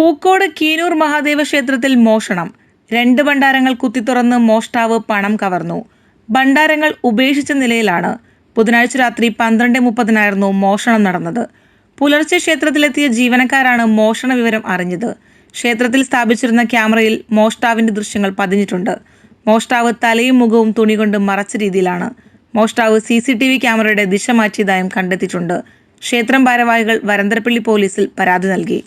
പൂക്കോട് കീനൂർ മഹാദേവ ക്ഷേത്രത്തിൽ മോഷണം. രണ്ട് ഭണ്ഡാരങ്ങൾ കുത്തിത്തുറന്ന് മോഷ്ടാവ് പണം കവർന്നു. ഭണ്ഡാരങ്ങൾ ഉപേക്ഷിച്ച നിലയിലാണ് ബുധനാഴ്ച രാത്രി പന്ത്രണ്ട് മുപ്പതിനായിരുന്നു മോഷണം നടന്നത്. പുലർച്ചെ ക്ഷേത്രത്തിലെത്തിയ ജീവനക്കാരാണ് മോഷണ വിവരം അറിഞ്ഞത്. ക്ഷേത്രത്തിൽ സ്ഥാപിച്ചിരുന്ന ക്യാമറയിൽ മോഷ്ടാവിന്റെ ദൃശ്യങ്ങൾ പതിഞ്ഞിട്ടുണ്ട്. മോഷ്ടാവ് തലയും മുഖവും തുണി കൊണ്ട് മറച്ച രീതിയിലാണ്. മോഷ്ടാവ് സി സി ടി വി ക്യാമറയുടെ ദിശ മാറ്റിയതായും കണ്ടെത്തിയിട്ടുണ്ട്. ക്ഷേത്രം ഭാരവാഹികൾ വരന്തരപ്പള്ളി പോലീസിൽ പരാതി നൽകി.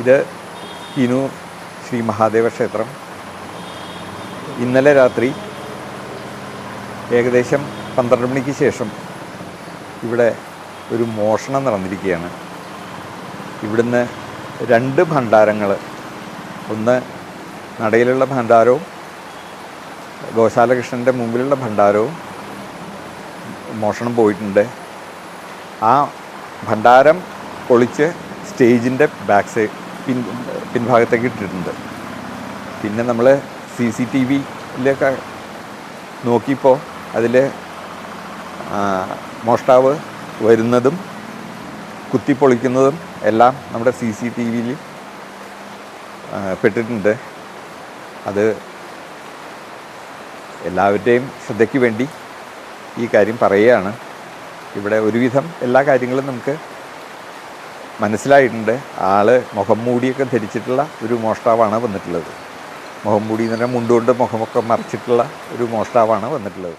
ഇത് കിനൂർ ശ്രീ മഹാദേവ ക്ഷേത്രം. ഇന്നലെ രാത്രി ഏകദേശം പന്ത്രണ്ട് മണിക്ക് ശേഷം ഇവിടെ ഒരു മോഷണം നടന്നിരിക്കുകയാണ്. ഇവിടുന്ന് രണ്ട് ഭണ്ഡാരങ്ങൾ ഒന്ന് നടയിലുള്ള ഭണ്ഡാരവും ഗോശാലകൃഷ്ണന്റെ മുമ്പിലുള്ള ഭണ്ഡാരവും മോഷണം പോയിട്ടുണ്ട്. ആ ഭണ്ഡാരം പൊളിച്ച് സ്റ്റേജിന്റെ ബാക്ക് സൈഡ് പിൻ പിൻഭാഗത്തേക്ക് ഇട്ടിട്ടുണ്ട്. പിന്നെ നമ്മൾ സി സി ടി വിയിലൊക്കെ നോക്കിയപ്പോൾ അതിൽ മോഷ്ടാവ് വരുന്നതും കുത്തിപ്പൊളിക്കുന്നതും എല്ലാം നമ്മുടെ സി സി ടി വിയിൽ പെട്ടിട്ടുണ്ട്. അത് എല്ലാവരുടെയും ശ്രദ്ധയ്ക്ക് വേണ്ടി ഈ കാര്യം പറയുകയാണ്. ഇവിടെ ഒരുവിധം എല്ലാ കാര്യങ്ങളും നമുക്ക് മനസ്സിലായിട്ടുണ്ട്. ആൾ മുഖം മൂടിയൊക്കെ ധരിച്ചിട്ടുള്ള ഒരു മോഷ്ടാവാണ് വന്നിട്ടുള്ളത്. മുഖം മൂടി എന്ന് പറഞ്ഞാൽ മുണ്ടുകൊണ്ട് മുഖമൊക്കെ മറച്ചിട്ടുള്ള ഒരു മോഷ്ടാവാണ് വന്നിട്ടുള്ളത്.